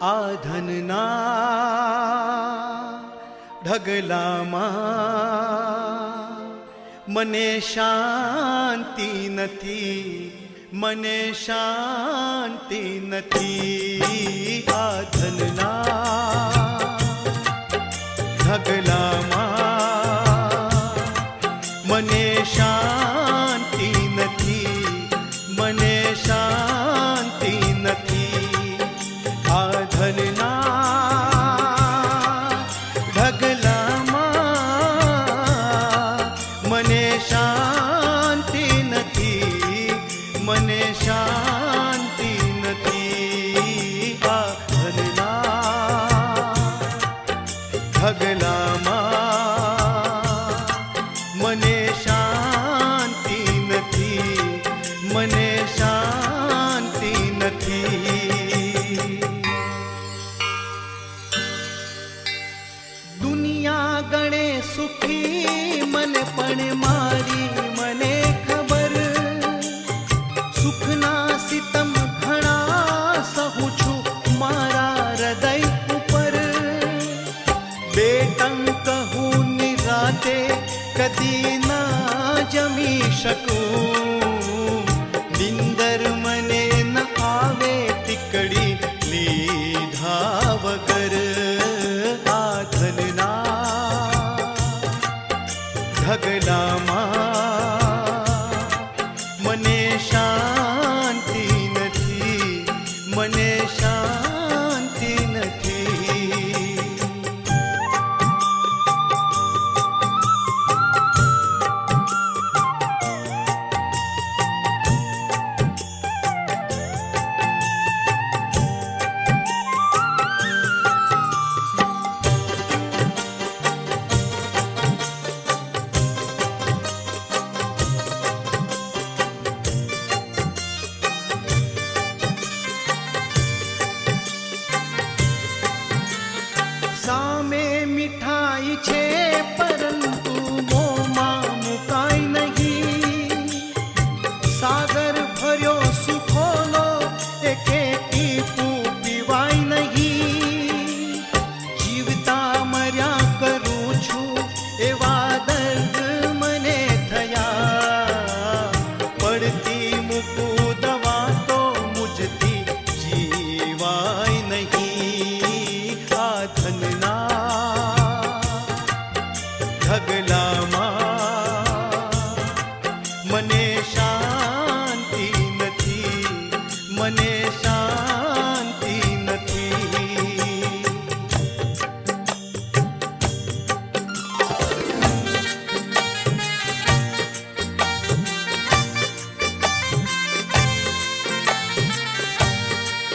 આ ધનના ઢગલામાં મને શાંતિ નથી મને શાંતિ નથી આધનના ધનના ઢગલામાં મને શાંતિ શાંતિ નથી આ મને શાંતિ નથી મને શાંતિ નથી દુનિયા ગણે સુખી મને પણ अंत होऊन राते कधी ना जमी शकू बिंदर मने न आवे तिकडी धाव कर आधलना धगला मा. मने शांती नथी मने पीछे खगला